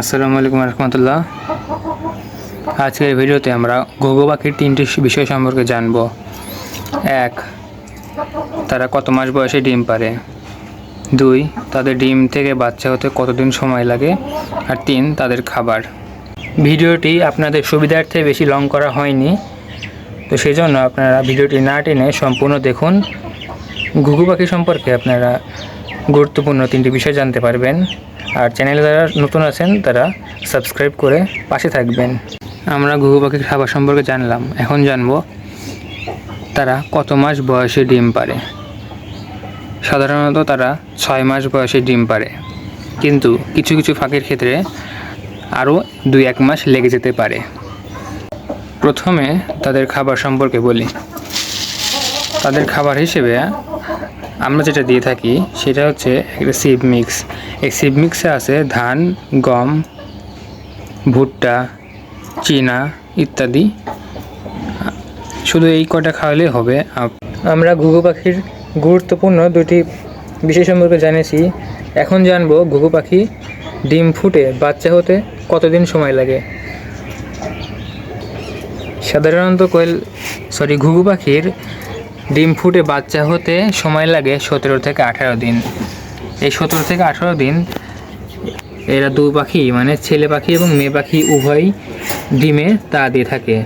আসসালামু আলাইকুম রহমতুল্লাহ। আজকের ভিডিওতে আমরা ঘুঘু পাখির তিনটি বিষয় সম্পর্কে জানব। এক, তারা কত মাস বয়সে ডিম পারে? দুই, তাদের ডিম থেকে বাচ্চা হতে কতদিন সময় লাগে? আর তিন, তাদের খাবার। ভিডিওটি আপনাদের সুবিধার্থে বেশি লং করা হয়নি। তো সেই জন্য আপনারা ভিডিওটি না টেনে সম্পূর্ণ দেখুন। ঘুঘু পাখি সম্পর্কে আপনারা গুরুত্বপূর্ণ তিনটি বিষয় জানতে পারবেন। আর চ্যানেলে যারা নতুন আছেন, তারা সাবস্ক্রাইব করে পাশে থাকবেন। আমরা ঘুঘু পাখির খাবার সম্পর্কে জানলাম। এখন জানব তারা কত মাস বয়সে ডিম পারে সাধারণত তারা ছয় মাস বয়সে ডিম পারে কিন্তু কিছু কিছু পাখির ক্ষেত্রে আরও দুই এক মাস লেগে যেতে পারে। প্রথমে তাদের খাবার সম্পর্কে বলি। তাদের খাবার হিসেবে আমরা যেটা দিয়ে থাকি সেটা হচ্ছে একটা সিপ মিক্স এই সিপ মিক্সে আছে ধান, গম, ভুট্টা, চীনা ইত্যাদি। শুধু এই কটা খাওয়ালেই হবে। আমরা ঘুঘু পাখির গুরুত্বপূর্ণ দুটি বিষয় সম্পর্কে জেনেছি। এখন জানব ঘুঘু পাখি ডিম ফুটে বাচ্চা হতে কতদিন সময় লাগে। সাধারণত কোয়েল সরি ঘুঘু পাখির ডিম ফুটে বাচ্চা হতে সময় লাগে সতেরো থেকে আঠারো দিন। এই সতেরো থেকে আঠারো দিন এরা দু পাখি মানে ছেলে পাখি এবং মেয়ে পাখি উভয় ডিমে তা দিয়ে থাকে।